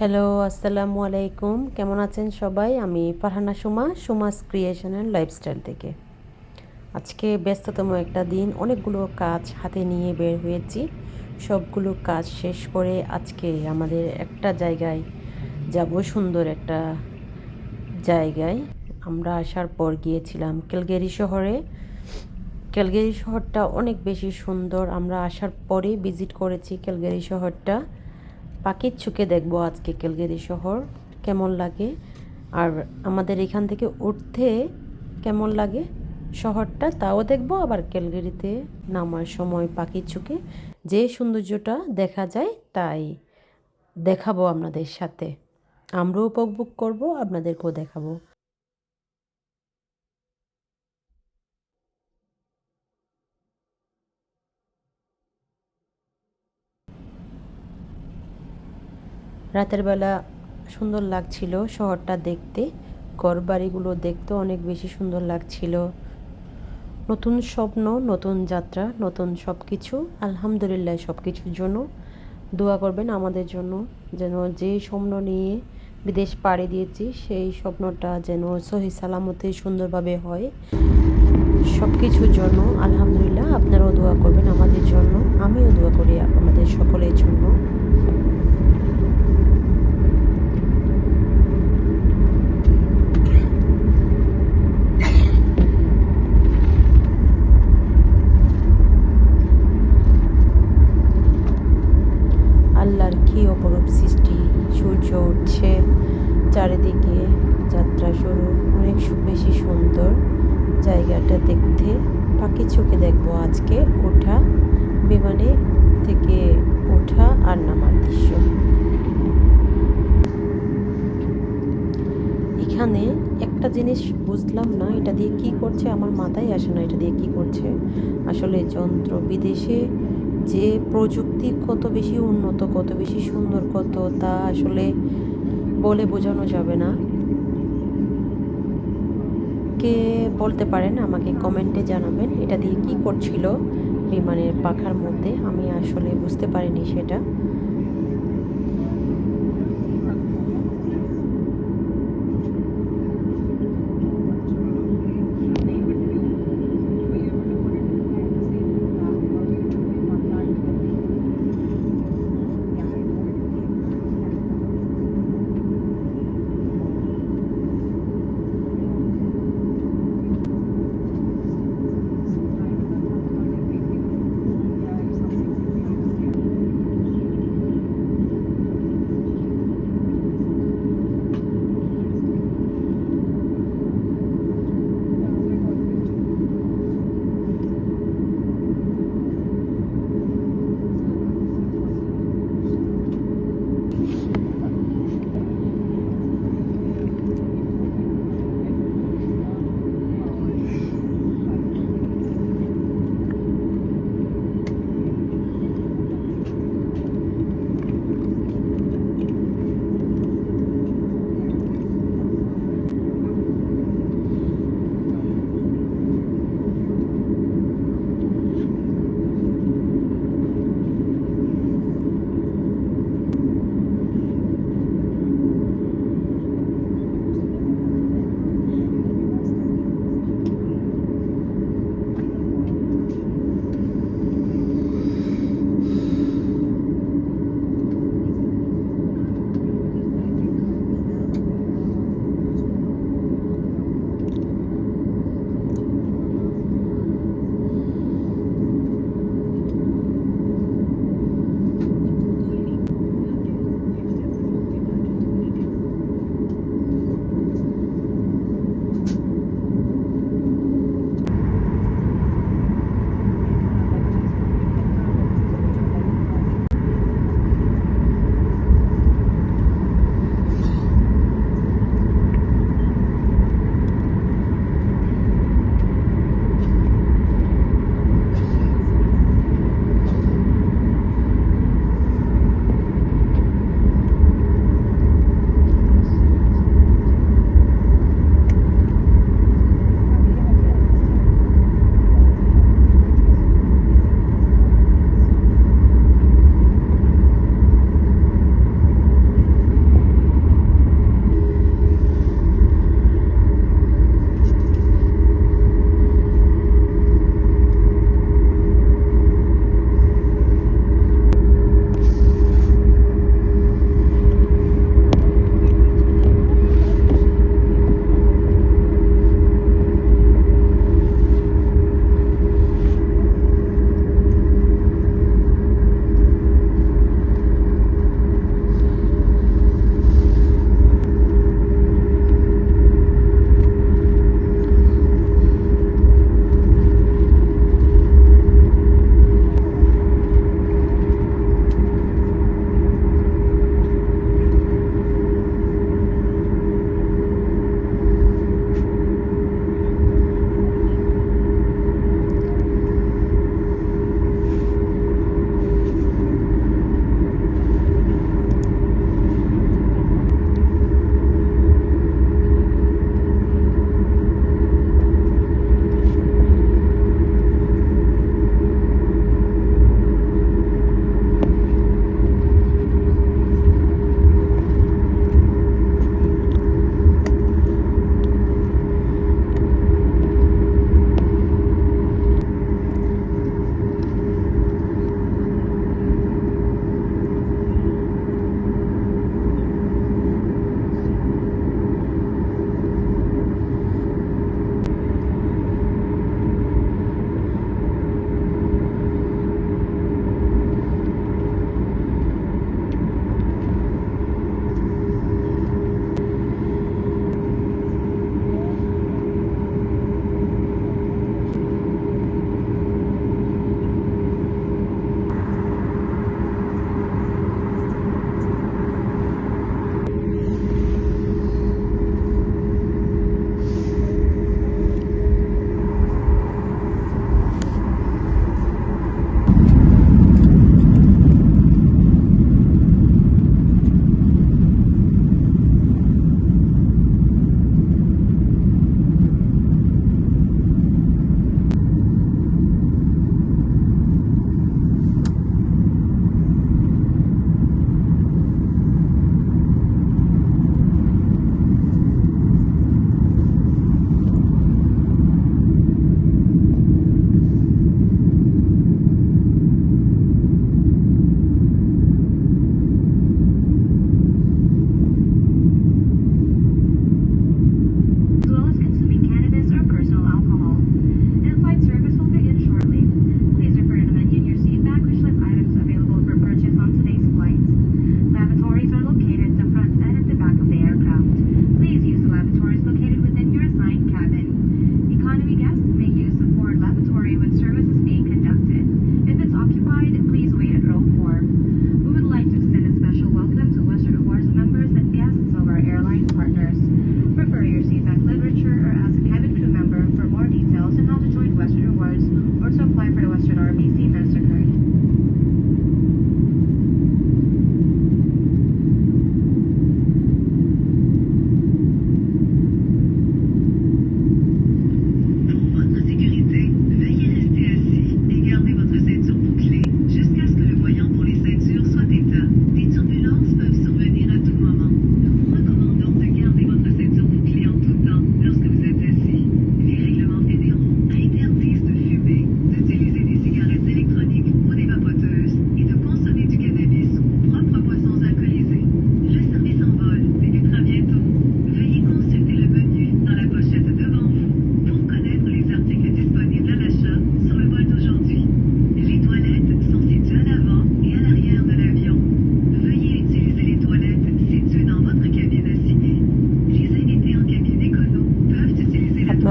Hello আসসালামু আলাইকুম। কেমন আছেন সবাই? আমি Farhana Suma, Suma's creation and lifestyle থেকে। আজকে ব্যস্ততম একটা দিন, অনেকগুলো কাজ হাতে নিয়ে বের হয়েছি। সবগুলো কাজ শেষ করে আজকে আমাদের একটা জায়গায় যাব, সুন্দর একটা জায়গায়। আমরা আসার পর গিয়েছিলাম ক্যালগেরি শহরে। ক্যালগেরি শহরটা অনেক বেশি সুন্দর। আমরা আসার পরেই ভিজিট করেছি ক্যালগেরি শহরটা। পাখির চোখে দেখব আজকে কেলগেরি শহর, কেমন লাগে? আর আমাদের এখান থেকে উঠতে কেমন লাগে? শহরটা তাও দেখব, আবার ক্যালগেরিতে নামার সময় পাখির চোখে যে সৌন্দর্যটা দেখা যায় তাই দেখাবো আপনাদের সাথে। আমরাও উপভোগ করব, আপনাদেরকেও দেখাবো। রাতের বেলা সুন্দর লাগছিল শহরটা দেখতে। ঘর বাড়িগুলো দেখতে অনেক বেশি সুন্দর লাগছিল। নতুন স্বপ্ন, নতুন যাত্রা, নতুন সব কিছু আলহামদুলিল্লাহ সব কিছুর জন্য দোয়া করবেন আমাদের জন্য, যেন যে স্বপ্ন নিয়ে বিদেশ পাড়ি দিয়েছি, সেই স্বপ্নটা যেন সহি সালামতে সুন্দরভাবে হয়। সব কিছুর জন্য আলহামদুলিল্লাহ আপনারাও দোয়া করবেন আমাদের জন্য, আমিও দোয়া করি আমাদের সকলের জন্য। আল্লাহর কী অপরূপ সৃষ্টি, সূর্য উঠছে, চারিদিকে যাত্রা শুরু। অনেক বেশি সুন্দর জায়গাটা দেখতে। পাখি চোখে দেখব আজকে ওঠা, বিমানে থেকে ওঠা আর নামার দৃশ্য। এখানে একটা জিনিস বুঝলাম না, এটা দিয়ে কি করছে? আমার মাথায় আসে না এটা দিয়ে কি করছে। আসলে যন্ত্র বিদেশে যে প্রযুক্তি কত বেশি উন্নত, কত বেশি সুন্দর, কত তা আসলে বলে বোঝানো যাবে না। কে বলতে পারেন, আমাকে কমেন্টে জানাবেন এটা দিয়ে কি করছিল বিমানের পাখার মধ্যে, আমি আসলে বুঝতে পারিনি সেটা।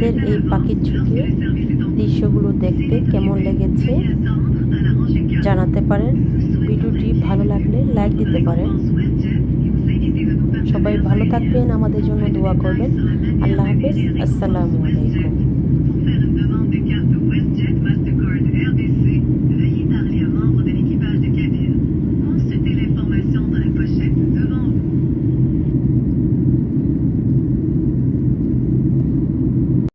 আমাদের এই পাখির ঝুঁকির দৃশ্যগুলো দেখতে কেমন লেগেছে জানাতে পারেন। ভিডিওটি ভালো লাগলে লাইক দিতে পারেন। সবাই ভালো থাকবেন, আমাদের জন্য দোয়া করবেন। আল্লাহ হাফিজ, আসসালামু আলাইকুম।